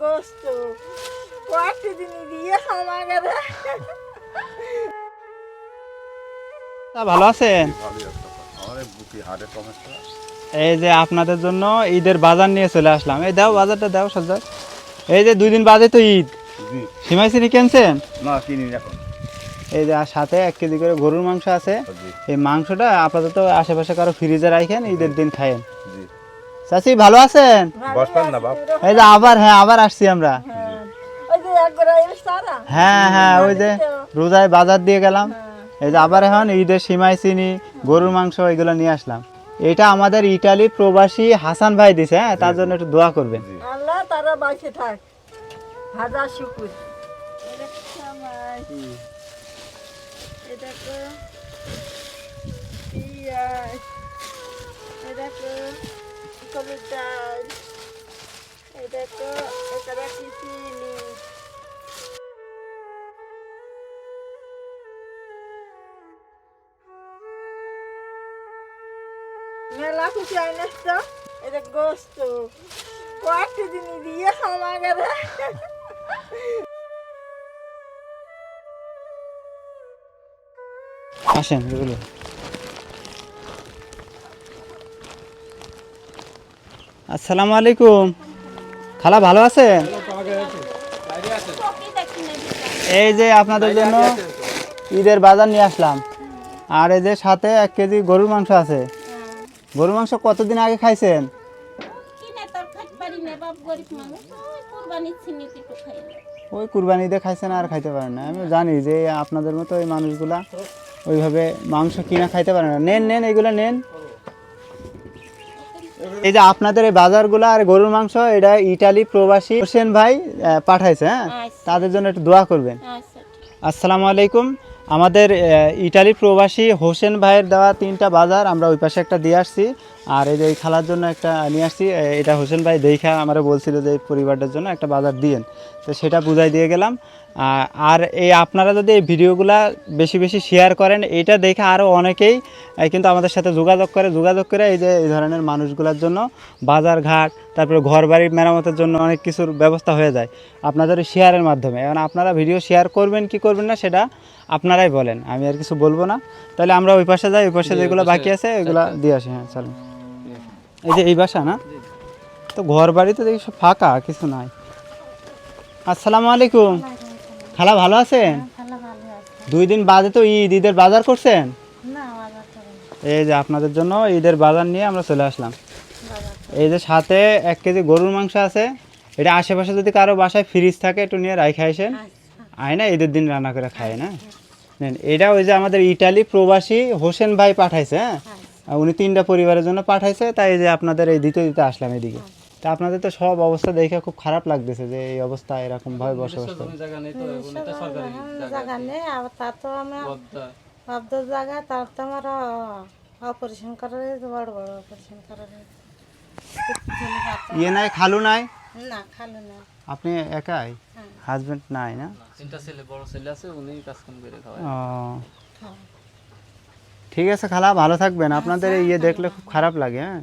গোস্ত। কয়েকটি দিন দিয়ে আমাকে তা ভালো আছেন? এই যে আপনাদের জন্য ঈদের বাজার নিয়ে চলে আসলাম। এই দাও বাজারটা দাও সজ্জা এই যে দুই দিন বাদে তো ঈদ। জি। সিমাই চিনি কিনছেন? না কিনি এখন। এই যে সাথে এক কেজি করে গরুর মাংস আছে। এই মাংসটা আপাতত আশেপাশে কারও ফ্রিজে রাখেন ঈদের দিন খায়েন জি। চাচি ভালো আছেন? বসবেন না বাপ। এই যে আবার হ্যাঁ আবার আসছি আমরা। ওই যে একবার এলে সারা। হ্যাঁ হ্যাঁ ওই যে রোজায় বাজার দিয়ে গেলাম। এই যে আবার এখন ঈদের সিমাই চিনি গরুর মাংস এগুলো নিয়ে আসলাম। এটা আমাদের ইটালি প্রবাসী হাসান ভাই দিছে হ্যাঁ তার জন্য একটু দোয়া করবেন। আল্লাহ তারা বাঁচে থাক। হাজার শুকুর। এটা কবুর ডাল এটা কো এটা কি চিনি মেলা খুশি আইনাস তো এটা গোস্ত কয়েকটি দিন দিয়ে আমাকে আসেন এগুলো আসসালামু আলাইকুম। খালা ভালো আছেন? এই যে আপনাদের জন্য ঈদের বাজার নিয়ে আসলাম। আর এই যে সাথে এক কেজি গরুর মাংস আছে। গরুর মাংস কতদিন আগে খাইছেন? ওই। কুরবানি ঈদে খাইছেন আর খাইতে পারেন না। আমি জানি যে আপনাদের মতো এই মানুষগুলা ওইভাবে মাংস কিনা খাইতে পারে না। নেন নেন এইগুলো নেন। এই যে আপনাদের এই বাজারগুলো আর গরুর মাংস এটা ইটালি প্রবাসী হোসেন ভাই পাঠাইছে হ্যাঁ? আচ্ছা। তাদের জন্য একটু দোয়া করবেন। আচ্ছা আসসালামু আলাইকুম। আমাদের ইটালি প্রবাসী হোসেন ভাইয়ের দেওয়া তিনটা বাজার আমরা ওই পাশে একটা দিয়ে আসছি। আর এই যে এই খালার জন্য একটা নিয়ে আসছি। এটা হোসেন ভাই দেখা আমার বলছিল যে এই পরিবারটার জন্য একটা বাজার দিয়েন। তো সেটা বুঝাই দিয়ে গেলাম। আর এই আপনারা যদি এই ভিডিওগুলা বেশি বেশি শেয়ার করেন এটা দেখে আরও অনেকেই কিন্তু আমাদের সাথে যোগাযোগ করে যোগাযোগ করে এই যে এই ধরনের মানুষগুলোর জন্য বাজার ঘাট তারপরে ঘর বাড়ির মেরামতের জন্য অনেক কিছুর ব্যবস্থা হয়ে যায় আপনাদের শেয়ারের মাধ্যমে। এখন আপনারা ভিডিও শেয়ার করবেন কি করবেন না সেটা আপনারাই বলেন। আমি আর কিছু বলব না। তাহলে আমরা ওই পাশে যাই ওই পাশে যেগুলো বাকি আছে ওইগুলো দিয়ে আসি। হ্যাঁ চলুন। এই যে এই বাসা না? তো ঘর বাড়িতে দেখি সব ফাঁকা, কিছু নাই। আসসালামু আলাইকুম। খালা ভালো আছেন? দুই দিন বাদে তো ঈদ, ঈদের বাজার করছেন। এই যে আপনাদের জন্য ঈদের বাজার নিয়ে আমরা চলে আসলাম। এই যে সাথে এক কেজি গরুর মাংস আছে। এটা আশেপাশে যদি কারও বাসায় ফ্রিজ থাকে, একটু নিয়ে রাই খাইছেন আয় না, ঈদের দিন রান্না করে খায় না। এটা ওই যে আমাদের ইটালি প্রবাসী হোসেন ভাই পাঠাইছে হ্যাঁ? উনি তিনটা পরিবারের জন্য পাঠাইছে তাই এই যে আপনাদের এই দিতে দিতে আসলাম এদিকে। তা আপনাদের তো সব অবস্থা দেখে খুব খারাপ লাগতেছে যে এই অবস্থা এরকম ভাবে বসবাস করে। জায়গা নেই আবার তা তো আমার অব্দ জায়গা তার তো আমার অপারেশন করার বড় বড় অপারেশন করার ইয়ে নাই খালু নাই? না খালো না আপনি একাই? হাজবেন্ড নাই না? তিনটা ছেলে বড় ছেলে আছে উনি কাজ কাম করে খাওয়ায়। ও। ঠিক আছে খালা ভালো থাকবেন আপনাদের এই ইয়ে দেখলে খুব খারাপ লাগে হ্যাঁ